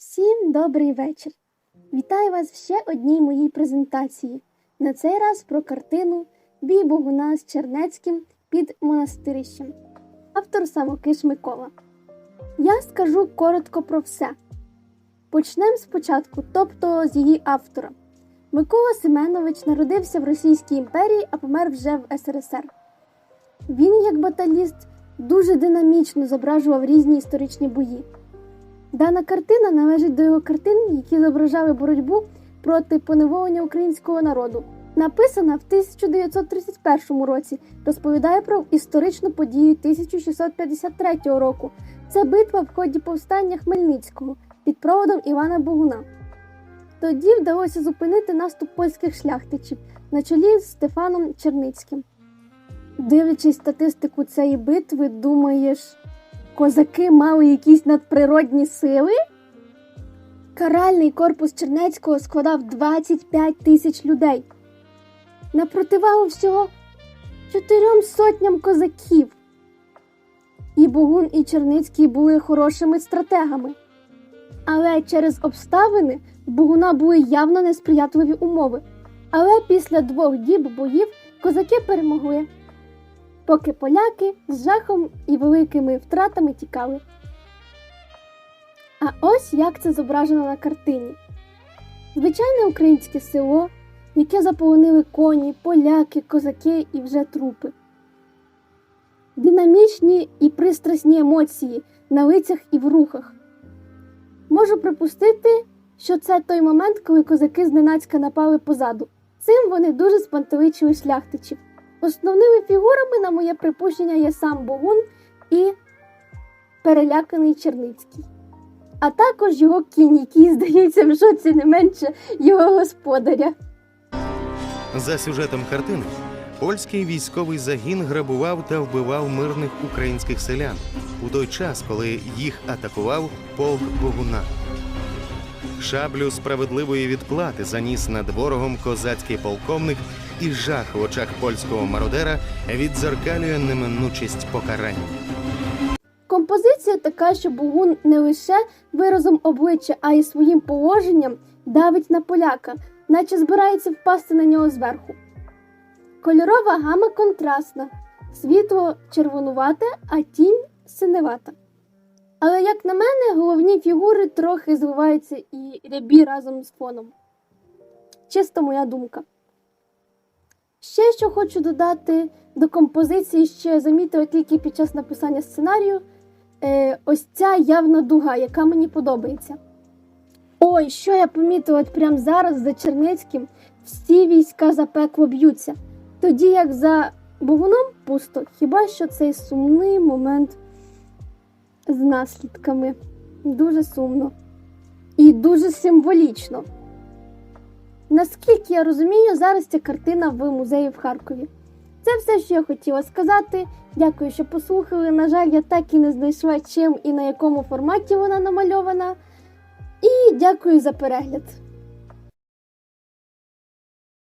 Всім добрий вечір! Вітаю вас в ще одній моїй презентації. На цей раз про картину Бій Богуна з Чернецьким під монастирищем. Автор самокиш Микола. Я скажу коротко про все. Почнемо спочатку, тобто з її автора. Микола Семенович народився в Російській імперії, а помер вже в СРСР. Він, як баталіст, дуже динамічно зображував різні історичні бої. Дана картина належить до його картин, які зображали боротьбу проти поневолення українського народу. Написана в 1931 році, розповідає про історичну подію 1653 року. Це битва в ході повстання Хмельницького під проводом Івана Богуна. Тоді вдалося зупинити наступ польських шляхтичів на чолі з Стефаном Черницьким. Дивлячись статистику цієї битви, думаєш, козаки мали якісь надприродні сили? Каральний корпус Чернецького складав 25 тисяч людей. На противагу всього чотирьом сотням козаків. І Богун, і Черницький були хорошими стратегами. Але через обставини в Богуна були явно несприятливі умови. Але після двох діб боїв козаки перемогли поки поляки з жахом і великими втратами тікали. А ось як це зображено на картині: звичайне українське село, яке заполонили коні, поляки, козаки і вже трупи. Динамічні і пристрасні емоції на лицях і в рухах. Можу припустити, що це той момент, коли козаки зненацька напали позаду. Цим вони дуже спантеличили шляхтичів. Основними фігурами, на моє припущення, є сам Богун і переляканий Черницький, а також його кінь, який, здається, в шоці не менше його господаря. За сюжетом картини, польський військовий загін грабував та вбивав мирних українських селян у той час, коли їх атакував полк Богуна. Шаблю справедливої відплати заніс над ворогом козацький полковник, і жах в очах польського мародера віддзеркалює неминучість покарання. Композиція така, що Богун не лише виразом обличчя, а й своїм положенням давить на поляка, наче збирається впасти на нього зверху. Кольорова гама контрастна, світло червонувате, а тінь синевата. Але, як на мене, головні фігури трохи зливаються і рябі разом з фоном. Чисто моя думка. Ще що хочу додати до композиції, я замітила тільки під час написання сценарію, е, ось ця явна дуга, яка мені подобається. Ой, що я помітила прямо зараз за Чернецьким, всі війська за пекло б'ються. Тоді як за Богуном пусто, хіба що цей сумний момент з наслідками. Дуже сумно. І дуже символічно. Наскільки я розумію, зараз ця картина в музеї в Харкові. Це все, що я хотіла сказати. Дякую, що послухали. На жаль, я так і не знайшла чим і на якому форматі вона намальована. І дякую за перегляд.